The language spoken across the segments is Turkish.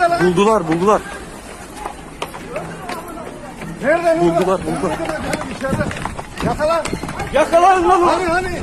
Nerede lan? Buldular buldular. Nerede? Buldular, buldular. Hani içeride. Yakala. Yakalayın lan Hani hani.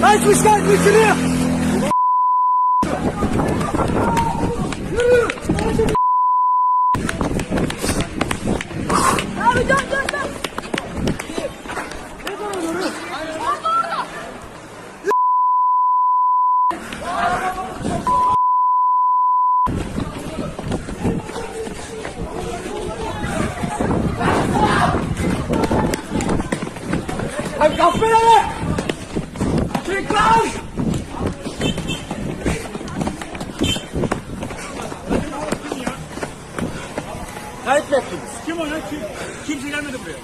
Kaçmış kaçmış şuraya. Abi dön dön dön. Kayıt bekliyoruz. Kim o lan? Kim? Kimse gelmedi buraya.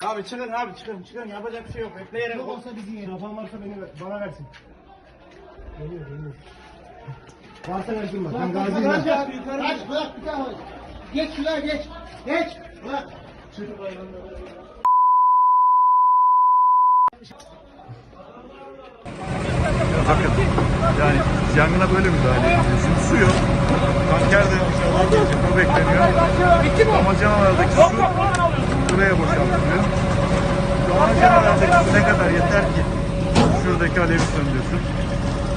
Abi çıkın abi çıkın çıkın yapacak bir şey yok. Bekleyerek. Yok olsa bizim yerim. Kafan varsa beni ver, bana versin. Geliyor geliyor. Varsa versin bak. Ben gaziyim. Aç bırak bir tane. Geç şuraya geç. Geç. Bırak. Çık. Bakın yani yangına böyle müdahale ediliyor. Şimdi su yok. Tanker de inşallah gelecek. O bekleniyor. Ama canalardaki su buraya boşaltılıyor. Ama canalardaki su ne kadar yeter ki şuradaki alevi söndürsün.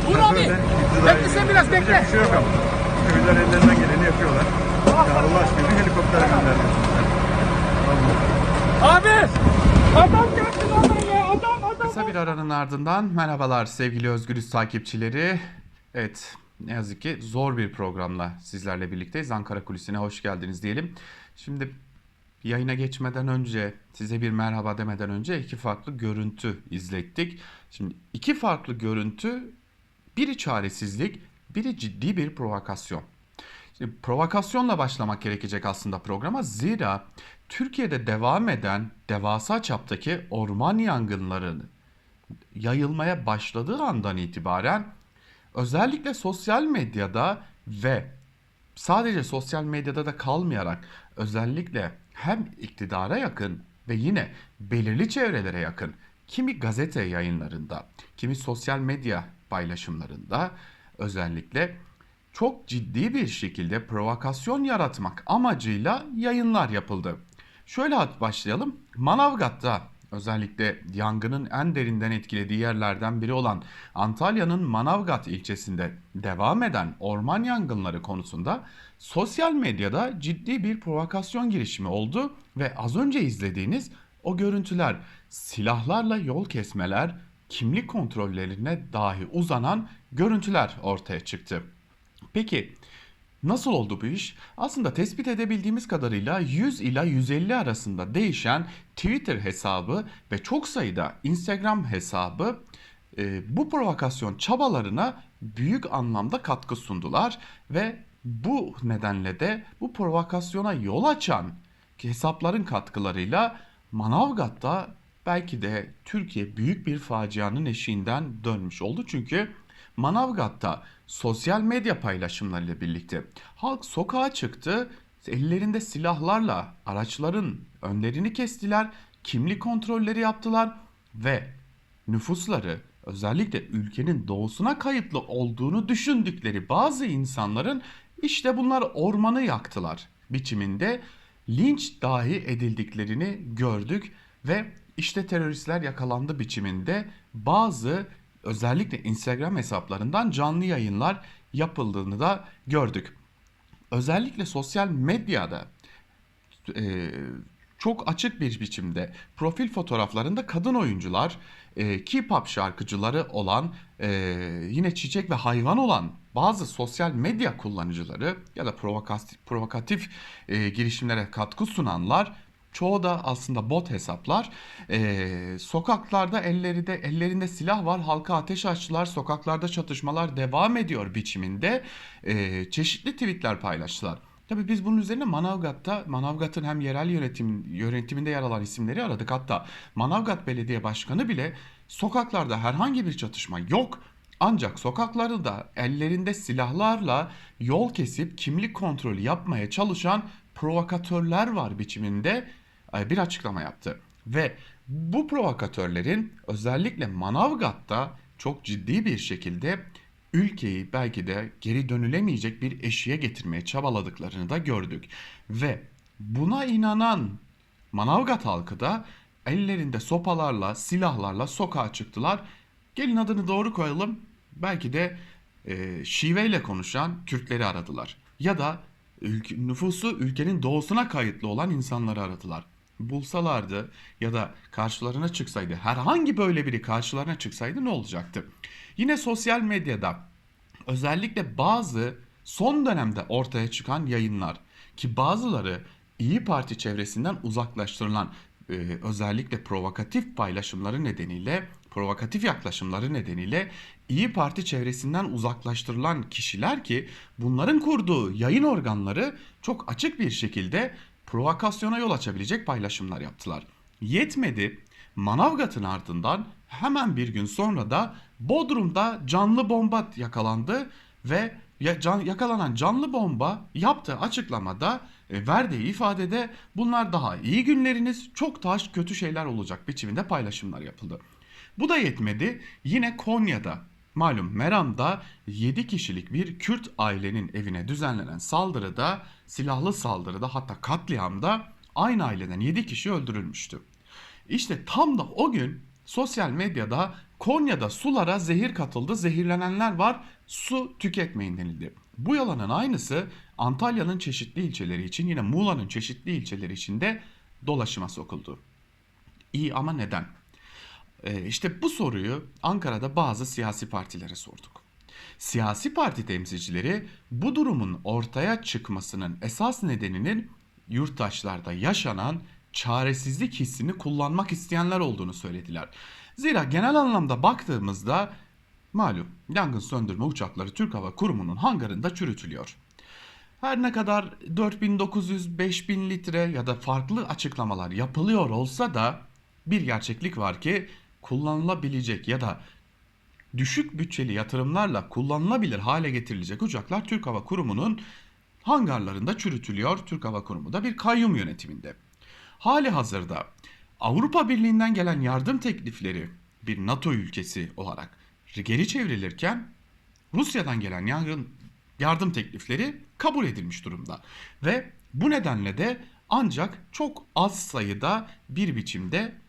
Vur abi. Bekle sen biraz bekle. bir şey yok ama. Köylüler ellerinden geleni yapıyorlar. Ya Allah aşkına sen. Allah. Abi. Adam geldi lan buraya. Adam adam. Kısa bir aranın ardından merhabalar sevgili Özgürüz takipçileri. Evet ne yazık ki zor bir programla sizlerle birlikteyiz. Ankara Kulisi'ne hoş geldiniz diyelim. Şimdi yayına geçmeden önce size bir merhaba demeden önce iki farklı görüntü izlettik. Şimdi iki farklı görüntü biri çaresizlik biri ciddi bir provokasyon. Provokasyonla başlamak gerekecek aslında programa. Zira Türkiye'de devam eden devasa çaptaki orman yangınları yayılmaya başladığı andan itibaren özellikle sosyal medyada ve sadece sosyal medyada da kalmayarak özellikle hem iktidara yakın ve yine belirli çevrelere yakın kimi gazete yayınlarında, kimi sosyal medya paylaşımlarında özellikle çok ciddi bir şekilde provokasyon yaratmak amacıyla yayınlar yapıldı. Şöyle başlayalım. Manavgat'ta özellikle yangının en derinden etkilediği yerlerden biri olan Antalya'nın Manavgat ilçesinde devam eden orman yangınları konusunda sosyal medyada ciddi bir provokasyon girişimi oldu ve az önce izlediğiniz o görüntüler silahlarla yol kesmeler, kimlik kontrollerine dahi uzanan görüntüler ortaya çıktı. Peki nasıl oldu bu iş? Aslında tespit edebildiğimiz kadarıyla 100 ila 150 arasında değişen Twitter hesabı ve çok sayıda Instagram hesabı e, bu provokasyon çabalarına büyük anlamda katkı sundular ve bu nedenle de bu provokasyona yol açan hesapların katkılarıyla Manavgat'ta belki de Türkiye büyük bir facianın eşiğinden dönmüş oldu. Çünkü Manavgat'ta sosyal medya paylaşımlarıyla birlikte halk sokağa çıktı. Ellerinde silahlarla araçların önlerini kestiler, kimlik kontrolleri yaptılar ve nüfusları özellikle ülkenin doğusuna kayıtlı olduğunu düşündükleri bazı insanların işte bunlar ormanı yaktılar biçiminde linç dahi edildiklerini gördük ve işte teröristler yakalandı biçiminde bazı özellikle Instagram hesaplarından canlı yayınlar yapıldığını da gördük. Özellikle sosyal medyada e, çok açık bir biçimde profil fotoğraflarında kadın oyuncular, e, K-pop şarkıcıları olan, e, yine çiçek ve hayvan olan bazı sosyal medya kullanıcıları ya da provokatif, provokatif e, girişimlere katkı sunanlar Çoğu da aslında bot hesaplar. Ee, sokaklarda elleri de ellerinde silah var. Halka ateş açtılar. Sokaklarda çatışmalar devam ediyor biçiminde. Ee, çeşitli tweetler paylaştılar. Tabii biz bunun üzerine Manavgat'ta Manavgat'ın hem yerel yönetim yönetiminde yer alan isimleri aradık. Hatta Manavgat Belediye Başkanı bile sokaklarda herhangi bir çatışma yok. Ancak sokaklarda ellerinde silahlarla yol kesip kimlik kontrolü yapmaya çalışan provokatörler var biçiminde bir açıklama yaptı. Ve bu provokatörlerin özellikle Manavgat'ta çok ciddi bir şekilde ülkeyi belki de geri dönülemeyecek bir eşiğe getirmeye çabaladıklarını da gördük. Ve buna inanan Manavgat halkı da ellerinde sopalarla, silahlarla sokağa çıktılar. Gelin adını doğru koyalım. Belki de e, şiveyle konuşan Kürtleri aradılar. Ya da ülke, nüfusu ülkenin doğusuna kayıtlı olan insanları aradılar. Bulsalardı ya da karşılarına çıksaydı, herhangi böyle biri karşılarına çıksaydı ne olacaktı? Yine sosyal medyada özellikle bazı son dönemde ortaya çıkan yayınlar ki bazıları İyi Parti çevresinden uzaklaştırılan e, özellikle provokatif paylaşımları nedeniyle, provokatif yaklaşımları nedeniyle İyi Parti çevresinden uzaklaştırılan kişiler ki bunların kurduğu yayın organları çok açık bir şekilde provokasyona yol açabilecek paylaşımlar yaptılar. Yetmedi. Manavgat'ın ardından hemen bir gün sonra da Bodrum'da canlı bomba yakalandı ve ya- can- yakalanan canlı bomba yaptığı açıklamada e, verdiği ifadede bunlar daha iyi günleriniz çok daha kötü şeyler olacak biçiminde paylaşımlar yapıldı. Bu da yetmedi. Yine Konya'da malum Meram'da 7 kişilik bir Kürt ailenin evine düzenlenen saldırıda silahlı saldırıda hatta katliamda aynı aileden 7 kişi öldürülmüştü. İşte tam da o gün sosyal medyada Konya'da sulara zehir katıldı, zehirlenenler var, su tüketmeyin denildi. Bu yalanın aynısı Antalya'nın çeşitli ilçeleri için yine Muğla'nın çeşitli ilçeleri için de dolaşıma sokuldu. İyi ama neden? Ee, işte bu soruyu Ankara'da bazı siyasi partilere sorduk. Siyasi parti temsilcileri bu durumun ortaya çıkmasının esas nedeninin yurttaşlarda yaşanan çaresizlik hissini kullanmak isteyenler olduğunu söylediler. Zira genel anlamda baktığımızda malum yangın söndürme uçakları Türk Hava Kurumu'nun hangarında çürütülüyor. Her ne kadar 4900-5000 litre ya da farklı açıklamalar yapılıyor olsa da bir gerçeklik var ki kullanılabilecek ya da düşük bütçeli yatırımlarla kullanılabilir hale getirilecek uçaklar Türk Hava Kurumu'nun hangarlarında çürütülüyor. Türk Hava Kurumu da bir kayyum yönetiminde. Hali hazırda Avrupa Birliği'nden gelen yardım teklifleri bir NATO ülkesi olarak geri çevrilirken Rusya'dan gelen yangın yardım teklifleri kabul edilmiş durumda. Ve bu nedenle de ancak çok az sayıda bir biçimde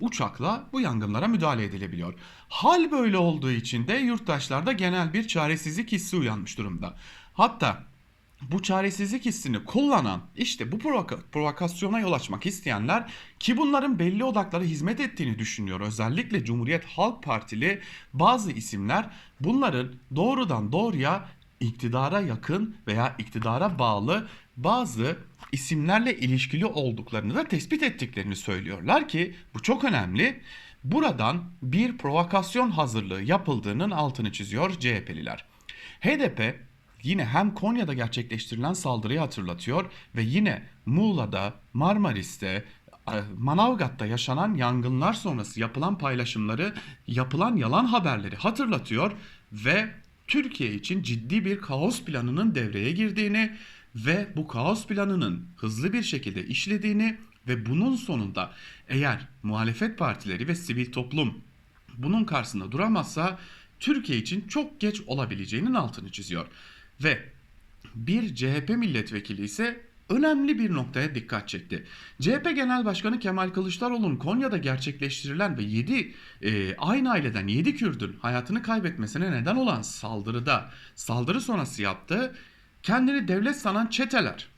uçakla bu yangınlara müdahale edilebiliyor. Hal böyle olduğu için de yurttaşlarda genel bir çaresizlik hissi uyanmış durumda. Hatta bu çaresizlik hissini kullanan işte bu provoka- provokasyona yol açmak isteyenler ki bunların belli odaklara hizmet ettiğini düşünüyor. Özellikle Cumhuriyet Halk Partili bazı isimler bunların doğrudan doğruya iktidara yakın veya iktidara bağlı bazı isimlerle ilişkili olduklarını da tespit ettiklerini söylüyorlar ki bu çok önemli. Buradan bir provokasyon hazırlığı yapıldığının altını çiziyor CHP'liler. HDP yine hem Konya'da gerçekleştirilen saldırıyı hatırlatıyor ve yine Muğla'da, Marmaris'te, e, Manavgat'ta yaşanan yangınlar sonrası yapılan paylaşımları, yapılan yalan haberleri hatırlatıyor ve Türkiye için ciddi bir kaos planının devreye girdiğini ve bu kaos planının hızlı bir şekilde işlediğini ve bunun sonunda eğer muhalefet partileri ve sivil toplum bunun karşısında duramazsa Türkiye için çok geç olabileceğinin altını çiziyor. Ve bir CHP milletvekili ise önemli bir noktaya dikkat çekti. CHP Genel Başkanı Kemal Kılıçdaroğlu'nun Konya'da gerçekleştirilen ve 7 e, aynı aileden 7 Kürdün hayatını kaybetmesine neden olan saldırıda saldırı sonrası yaptığı kendini devlet sanan çeteler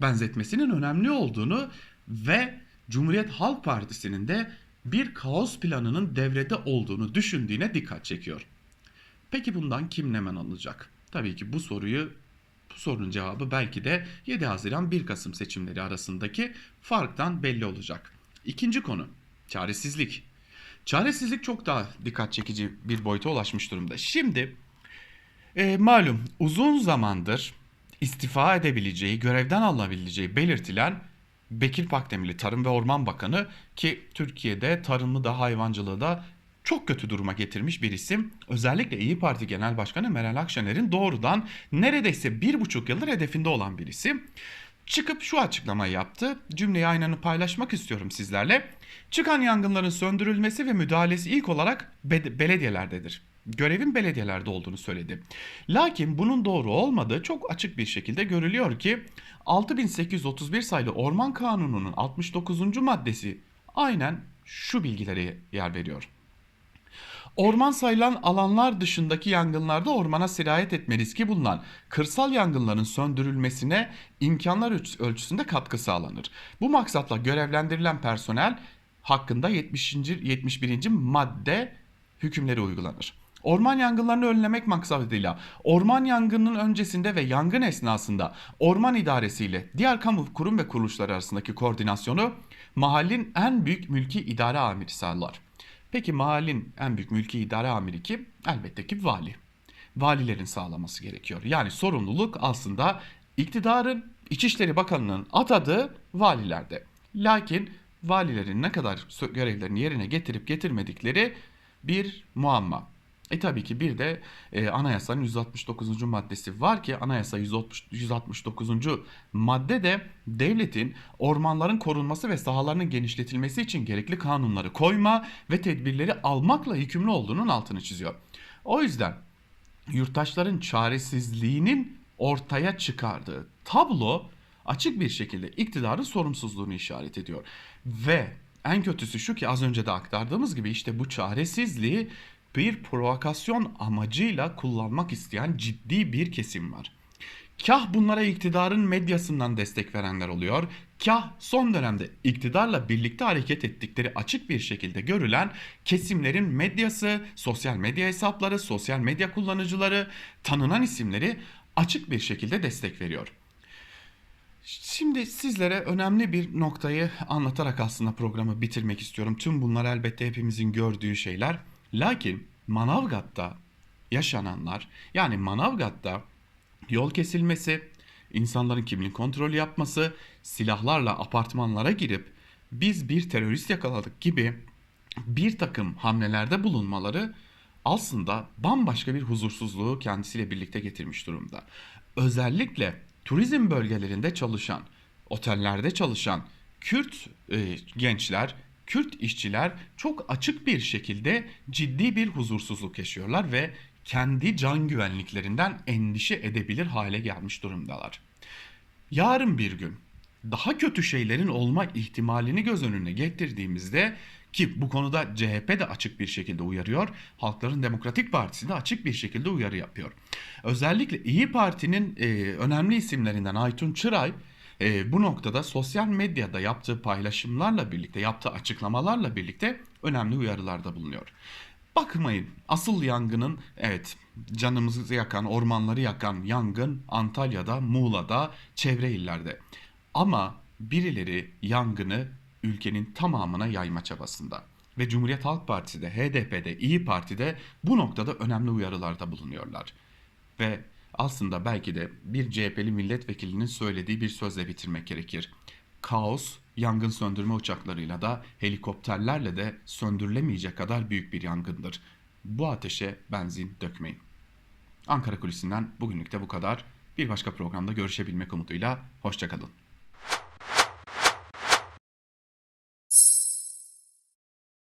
benzetmesinin önemli olduğunu ve Cumhuriyet Halk Partisi'nin de bir kaos planının devrede olduğunu düşündüğüne dikkat çekiyor. Peki bundan kim nemen alacak? Tabii ki bu soruyu sorunun cevabı belki de 7 Haziran 1 Kasım seçimleri arasındaki farktan belli olacak. İkinci konu çaresizlik. Çaresizlik çok daha dikkat çekici bir boyuta ulaşmış durumda. Şimdi e, malum uzun zamandır istifa edebileceği, görevden alınabileceği belirtilen Bekir Pakdemirli Tarım ve Orman Bakanı ki Türkiye'de tarımı da hayvancılığı da çok kötü duruma getirmiş bir isim. Özellikle İyi Parti Genel Başkanı Meral Akşener'in doğrudan neredeyse bir buçuk yıldır hedefinde olan bir isim. Çıkıp şu açıklamayı yaptı. Cümleyi aynını paylaşmak istiyorum sizlerle. Çıkan yangınların söndürülmesi ve müdahalesi ilk olarak be- belediyelerdedir. Görevin belediyelerde olduğunu söyledi. Lakin bunun doğru olmadığı çok açık bir şekilde görülüyor ki 6831 sayılı Orman Kanunu'nun 69. maddesi aynen şu bilgilere yer veriyor. Orman sayılan alanlar dışındaki yangınlarda ormana sirayet etme riski bulunan kırsal yangınların söndürülmesine imkanlar ölç- ölçüsünde katkı sağlanır. Bu maksatla görevlendirilen personel hakkında 70. 71. madde hükümleri uygulanır. Orman yangınlarını önlemek maksadıyla orman yangınının öncesinde ve yangın esnasında orman idaresi ile diğer kamu kurum ve kuruluşlar arasındaki koordinasyonu mahallin en büyük mülki idare amiri sağlar. Peki mahallin en büyük mülki idare amiri kim? Elbette ki vali. Valilerin sağlaması gerekiyor. Yani sorumluluk aslında iktidarın İçişleri Bakanı'nın atadığı valilerde. Lakin valilerin ne kadar görevlerini yerine getirip getirmedikleri bir muamma. E tabii ki bir de e, anayasanın 169. maddesi var ki anayasa 160 169. madde de devletin ormanların korunması ve sahalarının genişletilmesi için gerekli kanunları koyma ve tedbirleri almakla yükümlü olduğunun altını çiziyor. O yüzden yurttaşların çaresizliğinin ortaya çıkardığı tablo açık bir şekilde iktidarın sorumsuzluğunu işaret ediyor. Ve en kötüsü şu ki az önce de aktardığımız gibi işte bu çaresizliği bir provokasyon amacıyla kullanmak isteyen ciddi bir kesim var. Kah bunlara iktidarın medyasından destek verenler oluyor, kah son dönemde iktidarla birlikte hareket ettikleri açık bir şekilde görülen kesimlerin medyası, sosyal medya hesapları, sosyal medya kullanıcıları, tanınan isimleri açık bir şekilde destek veriyor. Şimdi sizlere önemli bir noktayı anlatarak aslında programı bitirmek istiyorum. Tüm bunlar elbette hepimizin gördüğü şeyler. Lakin Manavgat'ta yaşananlar yani Manavgat'ta yol kesilmesi, insanların kimlik kontrolü yapması, silahlarla apartmanlara girip biz bir terörist yakaladık gibi bir takım hamlelerde bulunmaları aslında bambaşka bir huzursuzluğu kendisiyle birlikte getirmiş durumda. Özellikle turizm bölgelerinde çalışan, otellerde çalışan Kürt e, gençler, Kürt işçiler çok açık bir şekilde ciddi bir huzursuzluk yaşıyorlar ve kendi can güvenliklerinden endişe edebilir hale gelmiş durumdalar. Yarın bir gün daha kötü şeylerin olma ihtimalini göz önüne getirdiğimizde ki bu konuda CHP de açık bir şekilde uyarıyor. Halkların Demokratik Partisi de açık bir şekilde uyarı yapıyor. Özellikle İyi Parti'nin e, önemli isimlerinden Aytun Çıray e, bu noktada sosyal medyada yaptığı paylaşımlarla birlikte, yaptığı açıklamalarla birlikte önemli uyarılarda bulunuyor. Bakmayın asıl yangının evet canımızı yakan, ormanları yakan yangın Antalya'da, Muğla'da, çevre illerde. Ama birileri yangını ülkenin tamamına yayma çabasında. Ve Cumhuriyet Halk Partisi de, HDP'de, İyi Parti'de bu noktada önemli uyarılarda bulunuyorlar. Ve aslında belki de bir CHP'li milletvekilinin söylediği bir sözle bitirmek gerekir. Kaos, yangın söndürme uçaklarıyla da helikopterlerle de söndürülemeyecek kadar büyük bir yangındır. Bu ateşe benzin dökmeyin. Ankara Kulisi'nden bugünlük de bu kadar. Bir başka programda görüşebilmek umuduyla hoşçakalın.